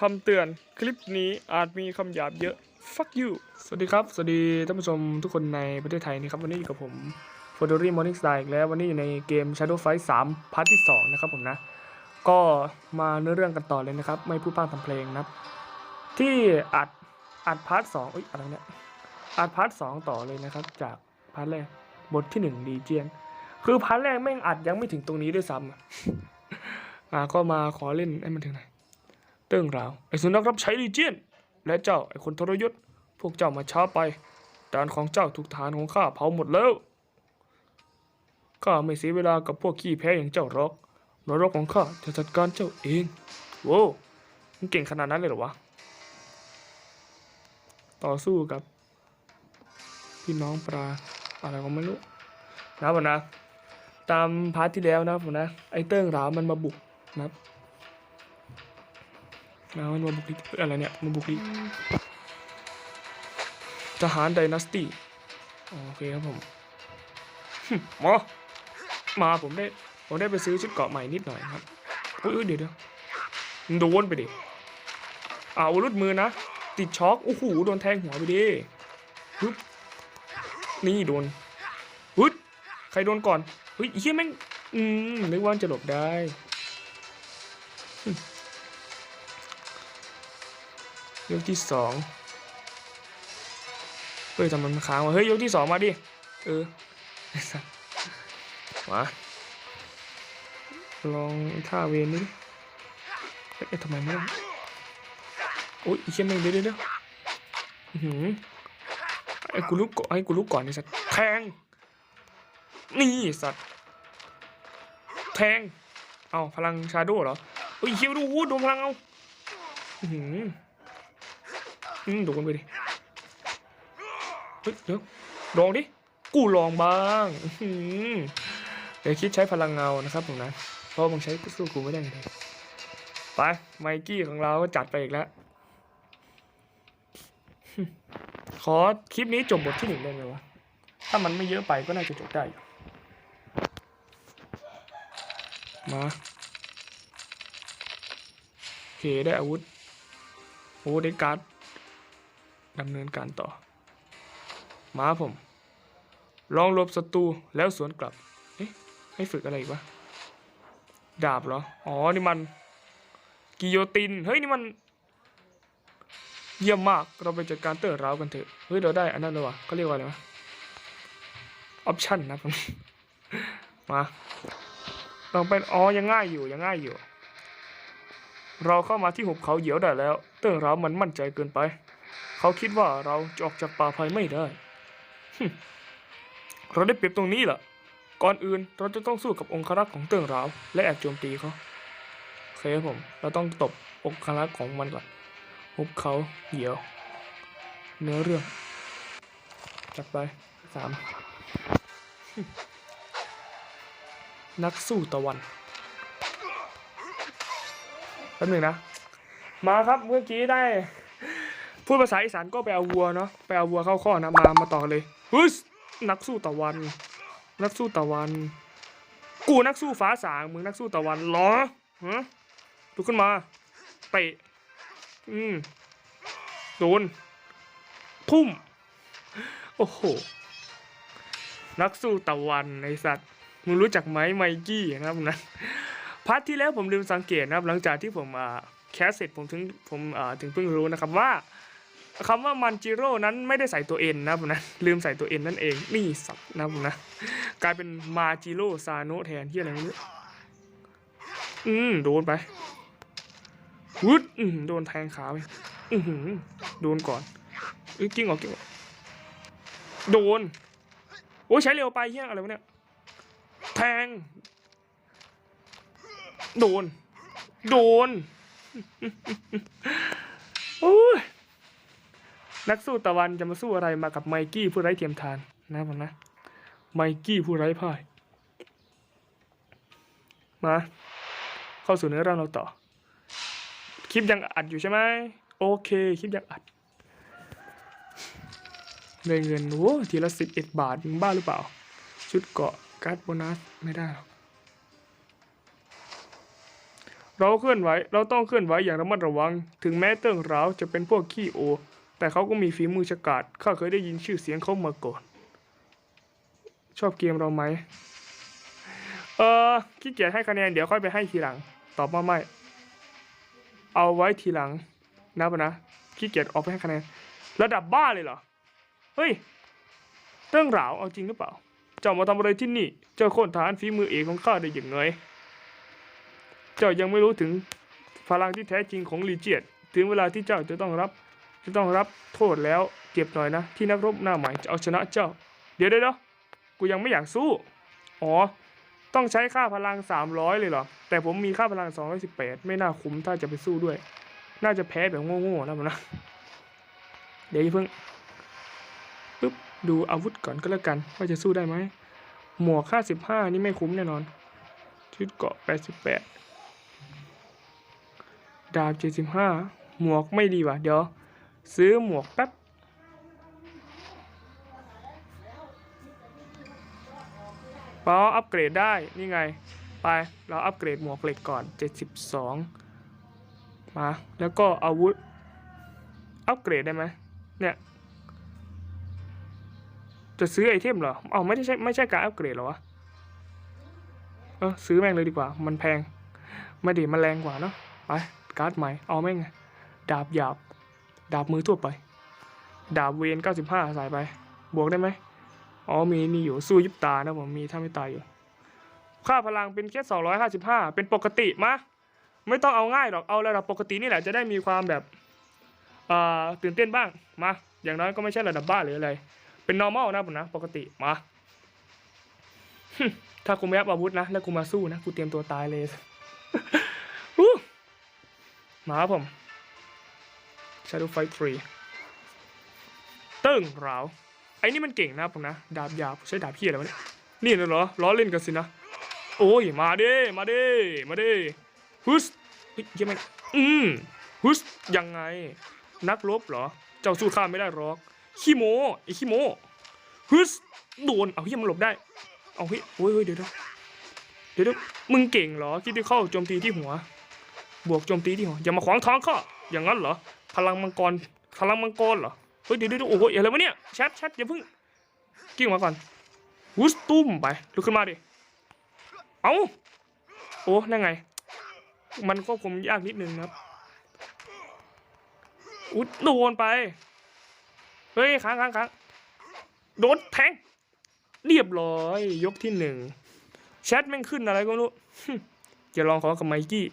คำเตือนคลิปนี้อาจมีคำหยาบเยอะ fuck you สวัสดีครับ สวัสดีท่านผู้ชมทุกคนในประเทศไทยนะครับ วันนี้อยู่กับผม f o r d o r y Morning Star อีกแล้ว วันนี้อยู่ในเกม Shadow Fight 3พาร์ทที่ 2 นะครับผมนะ ก็มาเนื้อเรื่องกันต่อเลยนะครับ ไม่พูดพร่ำทำเพลงนะครับ ที่อัดอัดพาร์ทสองเอ้ยอะไรเนี่ยอัดพาร์ทสองต่อเลยนะครับ จากพาร์ทแรกบทที่หนึ่งดีเจียน คือพาร์ทแรกแม่งอัดยังไม่ถึงตรงนี้ด้วยซ้ำอะอ่าก็มาขอเล่นให้มันถึงไหน เรื่องราวไอ้สุนัขรับใช้ลีเจียน และเจ้าไอ้คนทรยศ พวกเจ้ามาช้าไปดานของเจ้าถูกฐานของข้าเผาหมดแล้ว ข้าไม่เสียเวลากับพวกขี้แพ้อย่างเจ้าหรอกนรกของข้าจะจัดการเจ้าเองโว้มันเก่งขนาดนั้นเลยเหรอวะ ต่อสู้กับ พี่น้องปลาอะไรก็ไม่รู้นะผมนะ ตามพาร์ทที่แล้วนะผมนะ ไอ้เติ้งราวมันมาบุกนะครับ นะมันมาบุกที่อะไรเนี่ยมาบุกที่ทหารไดนาสตี้โอเคครับผมหึมามาผมได้ ผมได้ไปซื้อชุดเกราะใหม่นิดหน่อยครับอุ้ยอุ๊ยเดี๋ยวเดี๋ยวมึงโดนไปดิอ่าอาวุธมือนะ ติดช็อกโอ้โหโดนแทงหัวไปดิฮึบนี่โดนฮึดใครโดนก่อนเฮ้ยไอ้เฮียแม่ง อืมนึกว่าจะหลบได้ ยกที่สองเฮ้ยทำไมมันค้างวะเฮ้ยยกที่สองมาดิเออมาลองท่าเวนนี่ดิเอ๊ะทำไมไม่ได้โอ้ยอ้เฮียแม่งเดี๋ยวเดี๋ยวเดี๋ยวอื้อหือไอ้กูลุกก่อนไอ้กูลุกก่อนไอ้สัสแทงนี่สัตว์แทงเอาพลังชาโดเหรอเฮ้ยเฮียดูวูดโดนพลังเอาอือหือ อืมโดนไปดิเฮ้ยเดี๋ยวลองดิ กูลองบ้างเดี๋ยวคิดใช้พลังเงานะครับผมนะ เพราะมึงใช้สู้กูไม่ได้เลยไปไมกี้ของเราก็จัดไปอีกแล้ว ขอคลิปนี้จบบทที่หนึ่งได้ไหมวะ ถ้ามันไม่เยอะไปก็น่าจะจบได้ มาโอเคได้อาวุธโอ้ได้การ์ด ดำเนินการต่อมาผม ลองหลบศัตรูแล้วสวนกลับ เอ๊ะ ให้ฝึกอะไรอีกวะ ดาบเหรอ อ๋อ นี่มัน กิโยติน เฮ้ย นี่มัน เยี่ยมมาก เราไปจัดการเตอร์ร้าวกันเถอะ เฮ้ย เราได้อันนั้นเลยวะเขาเรียกว่าอะไรวะ ออปชั่นนะผมมาลองเป็นอ๋อ ยังง่ายอยู่ ยังง่ายอยู่ เราเข้ามาที่หุบเขาเหยียวได้แล้ว เติ้งเรามันมั่นใจเกินไป เขาคิดว่าเราจะออกจากป่าภัยไม่ได้ เราได้เปรียบตรงนี้แหละก่อนอื่นเราจะต้องสู้กับองครักษ์ของเติ้งราว และแอบโจมตีเขาโอเคครับผม เราต้องตบองครักษ์ของมันก่อนหุบเขาเหยียว เนื้อเรื่อง จัดไปสามนักสู้ตะวันแป๊บหนึงนะ มาครับเมื่อกี้ได้ พูดภาษาอีสานก็ไปเอาวัวเนาะไปเอาวัวเข้าข้อนะมามาต่อเลยฮึสนักสู้ตะวัน นักสู้ตะวัน กูนักสู้ฟ้าสางมึงนักสู้ตะวันหรอฮะลุกขึ้นมาเตะอืมโดนทุ่ม โอ้โห นักสู้ตะวันไอสัตว์ มึงรู้จักไหมไมกี้นะครับนะพาร์ทที่แล้วผมลืมสังเกตนะครับ หลังจากที่ผมอ่าแคสเสร็จผมถึงผมอ่าถึงเพิ่งรู้นะครับว่า คำว่ามันจิโร่นั้นไม่ได้ใส่ตัวเอ็นนะผมนะลืมใส่ตัวเอ็นนั่นเองนี่สัตว์นะผมนะกลายเป็นมาจิโร่ซาโนะแทนที่อะไรไม่รู้อืมโดนไปวุดอืมโดนแทงขาไปอือหือโดนก่อนเอ้ยกิ้งออกกิ้งออกโดนโอ้ใช้เร็วไปเฮียอะไรวะเนี่ยแทง โดน โดนโอ้ย นักสู้ตะวันจะมาสู้อะไรมากับไมกี้ผู้ไร้เทียมทานนะผมนะไมกี้ผู้ไร้พ่าย มา เข้าสู่เนื้อเรื่องเราต่อ คลิปยังอัดอยู่ใช่ไหมโอเค คลิปยังอัดได้เงินโอ้ทีละสิบเอ็ดบาทมึงบ้าหรือเปล่า ชุดเกาะการ์ดโบนัสไม่ได้หรอกเราเคลื่อนไหว เราต้องเคลื่อนไหวอย่างระมัดระวัง ถึงแม้เติ้งร้าวจะเป็นพวกขี้โอ แต่เขาก็มีฝีมือฉกาจข้าเคยได้ยินชื่อเสียงเขามาก่อน ชอบเกมเราไหม เออขี้เกียจให้คะแนนเดี๋ยวค่อยไปให้ทีหลัง ตอบว่าไม่ เอาไว้ทีหลังนะปะนะขี้เกียจออกไปให้คะแนน ระดับบ้าเลยเหรอ เฮ้ย เรื่องราวเอาจริงหรือเปล่า เจ้ามาทำอะไรที่นี่ เจ้าโค่นฐานฝีมือเอกของข้าได้อย่างไงเจ้ายังไม่รู้ถึงพลังที่แท้จริงของลีเจียด ถึงเวลาที่เจ้าจะต้องรับ จะต้องรับโทษแล้วเจ็บหน่อยนะ ที่นักรบหน้าใหม่จะเอาชนะเจ้าเดี๋ยวเดี๋ยวเดี๋ยวกูยังไม่อยากสู้ อ๋อ ต้องใช้ค่าพลัง 300 เลยเหรอ แต่ผมมีค่าพลัง 218 ไม่น่าคุ้มถ้าจะไปสู้ด้วย น่าจะแพ้แบบโง่ๆนะผมนะ เดี๋ยวอย่าเพิ่งปึ๊บดูอาวุธก่อนก็แล้วกัน ว่าจะสู้ได้ไหม หมวก55นี่ไม่คุ้มแน่นอน ชุดเกาะ 88 ดาบ 75 หมวกไม่ดีว่ะ เดี๋ยว ซื้อหมวกแป๊บพออัปเกรดได้นี่ไง ไปเราอัปเกรดหมวกเหล็กก่อน 72 มา แล้วก็อาวุธ อัปเกรดได้ไหมเนี่ย จะซื้อไอเทมเหรอเอาไม่ใช่ไม่ใช่การอัปเกรดหรอวะ เออซื้อแม่งเลยดีกว่า มันแพง ไม่ดีมันแรงกว่าเนอะไปการ์ดใหม่ เอาแม่งดาบหยาบ ดาบมือทั่วไป ดาบเวน95ใส่ไป บวกได้ไหมอ๋อมีนี่อยู่สู้ยิบตานะผมมีถ้าไม่ตายอยู่ ค่าพลังเป็นแค่255เป็นปกติมะไม่ต้องเอาง่ายหรอกเอาระดับปกตินี่แหละจะได้มีความแบบอ่าตื่นเต้นบ้างมาอย่างน้อยก็ไม่ใช่ระดับบ้าหรืออะไร เป็น normal นะผมนะ ปกติมาถ้ากูไม่รับอาวุธนะ แล้วกูมาสู้นะ กูเตรียมตัวตายเลยมาผม Shadow Fight 3ตึ้งราวไอ้นี่มันเก่งนะผมนะ ดาบยาบใช้ดาบเพี้ยอะไรวะเนี่ยนี่นะเหรอล้อเล่นกันสินะ โอ้ย มาเด้มาเด้มาเด้ฮึสเฮ้ยยังไงอืมฮึสยังไง นักรบเหรอ เจ้าสู้ข้าไม่ได้หรอกขี้โมไอ้ขี้โมฮึสโดนเอาเฮียมันหลบได้ เอาเฮ้ยโอ้ยเดี๋ยวเดี๋ยวเดี๋ยวเดี๋ยวมึงเก่งเหรอคิดที่เข้าโจมตีที่หัว บวกโจมตีที่หัวอย่ามาขวางทางข้าอย่างนั้นเหรอ พลังมังกร พลังมังกรเหรอ เฮ้ยเดี๋ยวดี๋ยวโอ้โหอะไรวะเนี่ยแชทแชทอย่าเพิ่ง กิ้งมาก่อนวุสตุ้มไปลุกขึ้นมาดิ เอาโอ้นั่นไง มันควบคุมยากนิดนึงครับอุ๊ยโดนไป เฮ้ยค้างค้างค้างโดนแทง เรียบร้อย ยกที่หนึ่งแชทแม่งขึ้นอะไรก็ไม่รู้จะลองขอกับไมกี้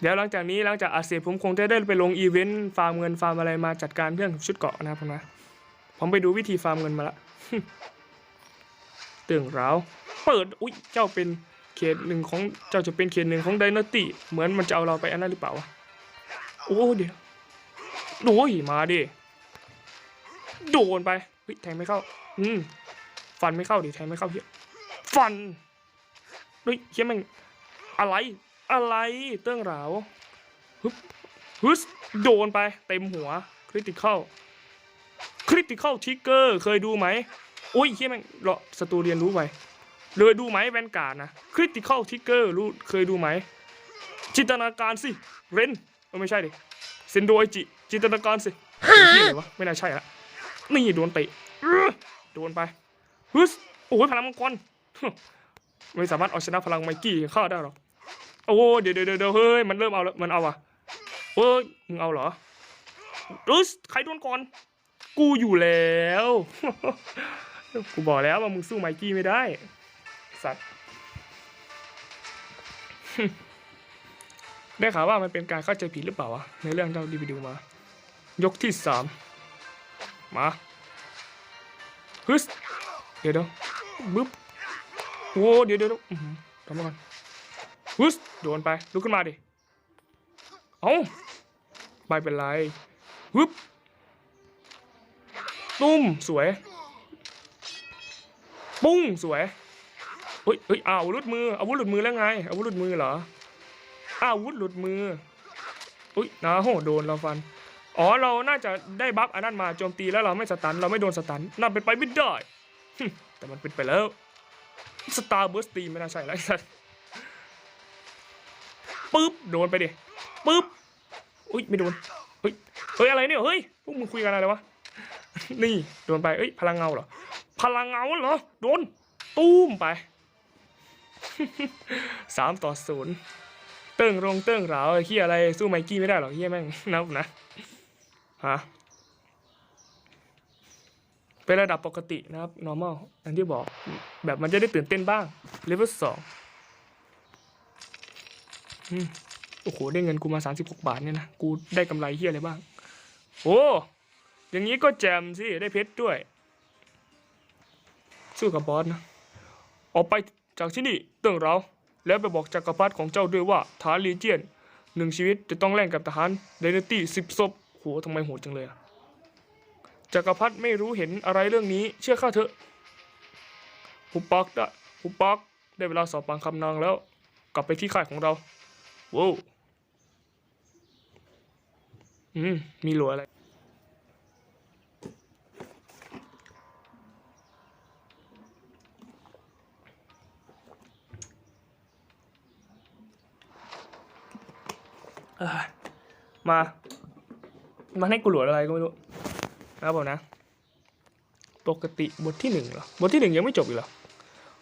เดี๋ยวหลังจากนี้หลังจากอัดเสร็จผมคงจะได้ไปลงอีเวนต์ฟาร์มเงินฟาร์มอะไรมาจัดการเรื่องชุดเกาะนะครับผมนะผมไปดูวิธีฟาร์มเงินมาละตึงร้าวเปิดอุ๊ยเจ้าเป็นเขตหนึ่งของเจ้าจะเป็นเขตหนึ่งของไดนาติเหมือนมันจะเอาเราไปอันนั้นหรือเปล่าวะโอ้เดี๋ยวโอ้ยมาดิโดนไปเฮ้ยแทงไม่เข้า อืมฟันไม่เข้าดิแทงไม่เข้าเฮียฟันเฮ้ยเฮียแม่งอะไร อะไรเตื้องหราฮึบฮึสโดนไปเต็มหัวคริติคอลคริติคอลทิกเกอร์เคยดูไหมโอ้ยเฮียแม่งรอสตูเรียนรู้ไปเลยดูไหมแวนการ์ดนะคริติคอลทิกเกอร์รู้เคยดูไหม จินตนาการสิ เรนไม่ใช่ดิเซนโดไอจิ จินตนาการสิเฮียอะไรวะไม่น่าใช่ละนี่โดนเตะโดนไปฮึสโอ้ยพลังมังกรไม่สามารถเอาชนะพลังไมกี้ข้าได้หรอก โอ้เดี๋ยวเดี๋ยวเดี๋ยวเฮ้ยมันเริ่มเอาแล้วมันเอาอะเอ้ยมึงเอาเหรอรุสใครโดนก่อน กูอยู่แล้วกูบอกแล้วว่ามึงสู้ไมกี้ไม่ได้ สัตว์ได้ข่าวว่ามันเป็นการเข้าใจผิดหรือเปล่าวะในเรื่องที่เราดีไปดูมา ยกที่สามมาฮึสเดี๋ยวเดี๋ยวบึ๊บโอ้เดี๋ยวเดี๋ยวเดี๋ยวอื้อหือทำมาก่อน ฮึสโดนไป ลุกขึ้นมาดิ เอาไม่เป็นไรฮึบตุ้มสวย ปุ้งสวยเฮ้ยเฮ้ยอ้าวหลุดมืออาวุธหลุดมือแล้วไงอาวุธหลุดมือเหรออาวุธหลุดมืออุ้ยนะโหโดนเราฟัน อ๋อเราน่าจะได้บัฟอันนั้นมาโจมตีแล้วเราไม่สตันเราไม่โดนสตันน่าเป็นไปไม่ได้แต่มันเป็นไปแล้วสตาร์เบิร์สตีไม่น่าใช่แล้วไอ้สัส ปึ๊บโดนไปดิปึ๊บอุ้ยไม่โดนเฮ้ยเฮ้ยอะไรเนี่ยเฮ้ยพวกมึงคุยกันอะไรวะนี่โดนไปเอ้ยพลังเงาเหรอพลังเงาเหรอโดนตุ้มไปสามต่อศูนย์เติ้งรงเติ้งเหราเฮียอะไรสู้ไมกี้ไม่ได้หรอกเฮียแม่งนับนะฮะเป็นระดับปกตินะครับ normal อันที่บอกแบบมันจะได้ตื่นเต้นบ้าง level สอง โอ้โห ได้เงินกูมา36บาทเนี่ยนะ กูได้กำไรเฮียอะไรบ้าง โอ้ อย่างนี้ก็แจมสิ ได้เพชรด้วย สู้กับบอสนะ ออกไปจากที่นี่เตื่องเราแล้วไปบอกจักรพรรดิของเจ้าด้วยว่าฐานลีเจียนหนึ่งชีวิตจะต้องแล่งกับทหารเดนตี้สิบศพโหทำไมโหดจังเลยจักรพรรดิไม่รู้เห็นอะไรเรื่องนี้ เชื่อข้าเถอะหุบปักได้หุบปักได้เวลาสอบปากคำนางแล้ว กลับไปที่ค่ายของเรา ว้าวอืม มีหลัวอะไร มามันให้กูหลวอะไรก็ไม่รู้นะครับผมนะ ปกติบทที่หนึ่งเหรอ บทที่หนึ่งยังไม่จบอีกเหรอ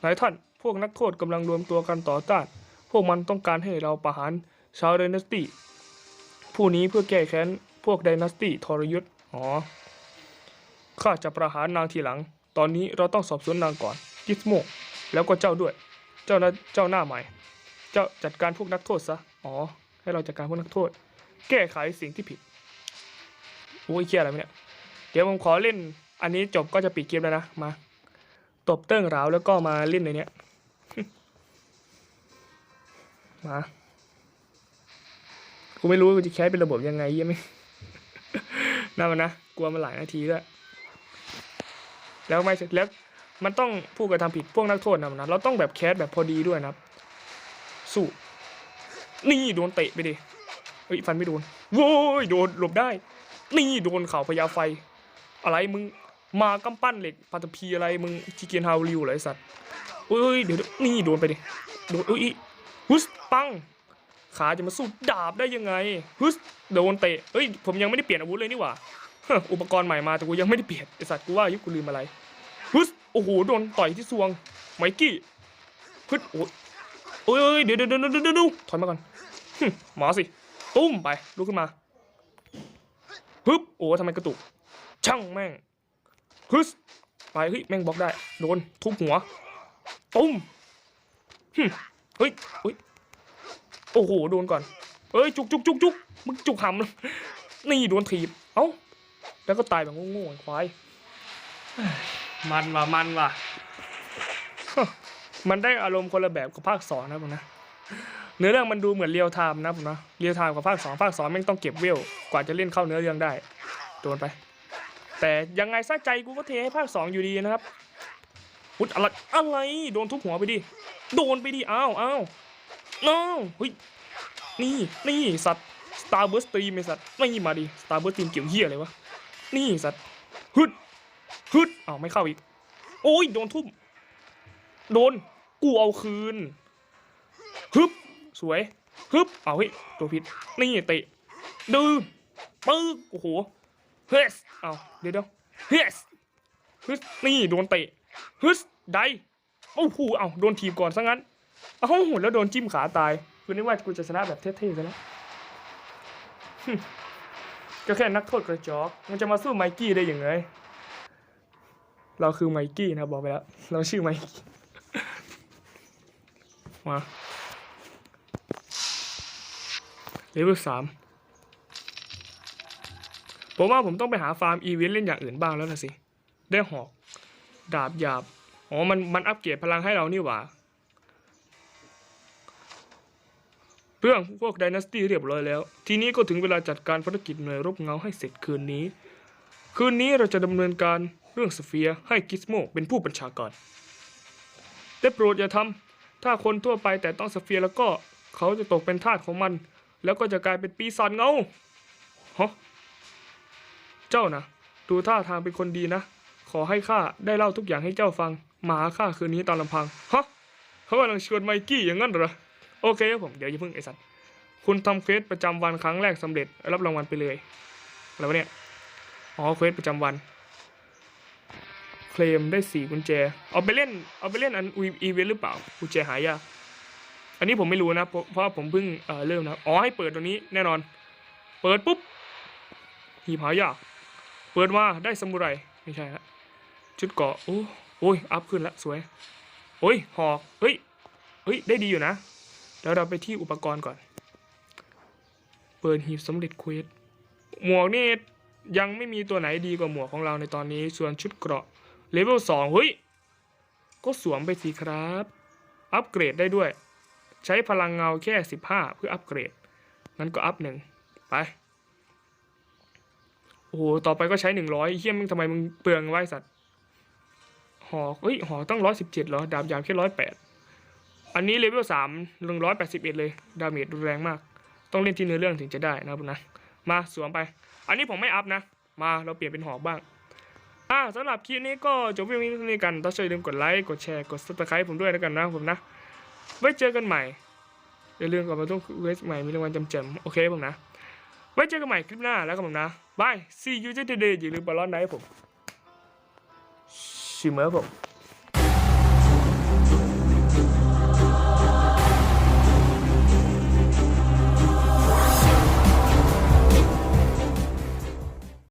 หลายท่าน พวกนักโทษกำลังรวมตัวกันต่อต้าน พวกมันต้องการให้เราประหารชาวไดนาสตี้ผู้นี้เพื่อแก้แค้นพวกไดนาสตี้ทรยศอ๋อข้าจะประหารนางทีหลัง ตอนนี้เราต้องสอบสวนนางก่อน กิสโมแล้วก็เจ้าด้วย เจ้านะเจ้าหน้าใหม่ เจ้าจัดการพวกนักโทษซะ อ๋อ ให้เราจัดการพวกนักโทษ แก้ไขสิ่งที่ผิด โอ้ยเครียดอะไรเนี่ย เดี๋ยวผมขอเล่น อันนี้จบก็จะปิดเกมแล้วนะ มา ตบเติ้งราวแล้วก็มาเล่นในเนี้ย มา กูไม่รู้ว่าจะแคสเป็นระบบยังไงยังไม่น่ามันนะกลัวมันหลายนาทีด้วแล้วไม่เสร็จแล้วมันต้องผู้กระทำผิดพวกนักโทษนะมันนะเราต้องแบบแคสแบบพอดีด้วยนะสู้นี่โดนเตะไปดิเฮ้ยฟันไม่โดนโว้ยโดนหลบได้ นี่โดนเข่าพญาไฟ อะไรมึงมากำปั้นเหล็กปัตพีอะไรมึงชิเกียนฮาวริวเหรอไอสัตว์เอ้ยเดี๋ยวนี่โดนไปดิโดนเอ้ย ฮึสปังขาจะมาสู้ดาบได้ยังไงฮึสโดนเตะเอ้ยผมยังไม่ได้เปลี่ยนอาวุธเลยนี่หว่าอุปกรณ์ใหม่มาแต่กูยังไม่ได้เปลี่ยนไอสัตว์กูว่ายุคกูลืมอะไรฮึสโอ้โหโดนต่อยที่ซวงไมกี้ฮึดโอ้ยเอ้ยเดี๋ยวเดี๋ยวเดี๋ยวเดี๋ยวเดี๋ยวถอยมาก่อนหมาสิตุ้มไปลุกขึ้นมาฮึบโอ้ทำไมกระตุก ช่างแม่งฮึสไปเฮ้ยแม่งบล็อกได้โดนทุบหัวตุ้มหึ เฮ้ยเฮ้ยโอ้โหโดนก่อนเอ้ยจุกจุกจุกจุกมึงจุกหำนี่โดนถีบเอ้าแล้วก็ตายแบบโง่ๆไอ้ควายมันว่ะมันว่ะฮะมันได้อารมณ์คนละแบบกับภาคสองนะผมนะเนื้อเรื่องมันดูเหมือนเรียลไทม์นะผมนะเรียลไทม์กับภาคสองภาคสองแม่งต้องเก็บเวลกว่าจะเล่นเข้าเนื้อเรื่องได้โดนไป แต่ยังไงซะใจกูก็เทให้ภาคสองอยู่ดีนะครับพุดอะไรอะไรโดนทุบหัวไปดิ โดนไปดิอ้าวอ้าวน้าวเฮ้ยนี่นี่สัตว์สตาร์เบิร์สตีมไอสัตว์ไม่มาดิสตาร์เบิร์สตีมเกี่ยวเหี้ยอะไรวะนี่สัตว์ฮึดฮึดอ้าวไม่เข้าอีก โอ้ยโดนทุ่ม โดนกูเอาคืนฮึบสวยฮึบเอาเฮ้ยตัวผิดนี่เตะดื้อปึ๊กโอ้โหเฮ้ยเอาเดี๋ยวเดี๋ยวเฮ้ยฮึสนี่โดนเตะฮึสได้ โอ้โหเอาโดนทีบก่อนซะงั้น เอ้าแล้วโดนจิ้มขาตายคุณนึกว่ากูจะชนะแบบเท่ๆซะแล้วก็แค่นักโทษกระจอก มันจะมาสู้ไมกี้ได้ยังไง เราคือไมกี้นะบอกไปแล้ว เราชื่อไมกี้ มาเลเวลสามผมว่าผมต้องไปหาฟาร์มอีเวนต์เล่นอย่างอื่นบ้างแล้วนะสิ ได้หอก ดาบหยาบ อ๋อ มัน มันอัปเกรดพลังให้เรานี่หว่า เรื่องพวกด n น s สตี้เรียบร้อยแล้ว ทีนี้ก็ถึงเวลาจัดการภารกิจหน่วยรบเงาให้เสร็จคืนนี้ คืนนี้เราจะดำเนินการเรื่องสเฟียให้กิสโมเป็นผู้บัญชาการได้โปรดอย่าทำถ้าคนทั่วไปแต่ต้องสเฟียแล้วก็เขาจะตกเป็นทาสของมัน แล้วก็จะกลายเป็นปีศาจเงาฮะเจ้านะดูท่าทางเป็นคนดีนะ ขอให้ข้าได้เล่าทุกอย่างให้เจ้าฟัง มาหาข้าคืนนี้ตามลำพังฮะเขากำลังชวนไมกี้อย่างนั้นเหรอโอเคครับผมเดี๋ยวอย่าเพิ่งไอสัตว์คุณทำเควสประจำวันครั้งแรกสำเร็จรับรางวัลไปเลยอะไรวะเนี่ยอ๋อเควสประจำวัน เคลมได้สี่กุญแจ เอาไปเล่นเอาไปเล่นอันอีเวนต์หรือเปล่ากุญแจหายากอันนี้ผมไม่รู้นะ เพราะผมเพิ่งเอ่อเริ่มนะอ๋อให้เปิดตัวนี้แน่นอน เปิดปุ๊บหีบหายาก เปิดมาได้สมุไรไม่ใช่ฮะชุดเกาะโอ้ โอ้ย อัพขึ้นละสวยโอ้ย หอก เฮ้ย เฮ้ย ได้ดีอยู่นะ แล้วเราไปที่อุปกรณ์ก่อน เปิดหีบสำเร็จเควสหมวกนี่ยังไม่มีตัวไหนดีกว่าหมวกของเราในตอนนี้ ส่วนชุดเกราะเลเวลสองเฮ้ย ก็สวมไปสิครับ อัปเกรดได้ด้วย ใช้พลังเงาแค่15เพื่ออัปเกรด งั้นก็อัพหนึ่งไป โอ้โห ต่อไปก็ใช้100เฮี้ยมึงทำไมมึงเปลืองไว้สัตว์ หอกเฮ้ยหอกตั้ง117เจ็ดเหรอ ดาบยาวแค่108อันนี้เลเวล3 181เอ็ดเลย ดาเมจรุนแรงมาก ต้องเล่นที่เนื้อเรื่องถึงจะได้นะครับนะ มาสวมไป อันนี้ผมไม่อัพนะ มาเราเปลี่ยนเป็นหอกบ้าง อ่าสำหรับคลิปนี้ก็จบเพียงเท่านี้กันต้องช่วยลืมกดไลค์ กดแชร์ กด subscribe ผมด้วยแล้วกันนะผมนะ ไว้เจอกันใหม่ อย่าลืมกลับมาต้องเวสใหม่ มีรางวัลจำๆโอเคผมนะ ไว้เจอกันใหม่คลิปหน้าแล้วกันผมนะบาย see you today อย่าลืมบอลลอนไนท์ผม Shimerable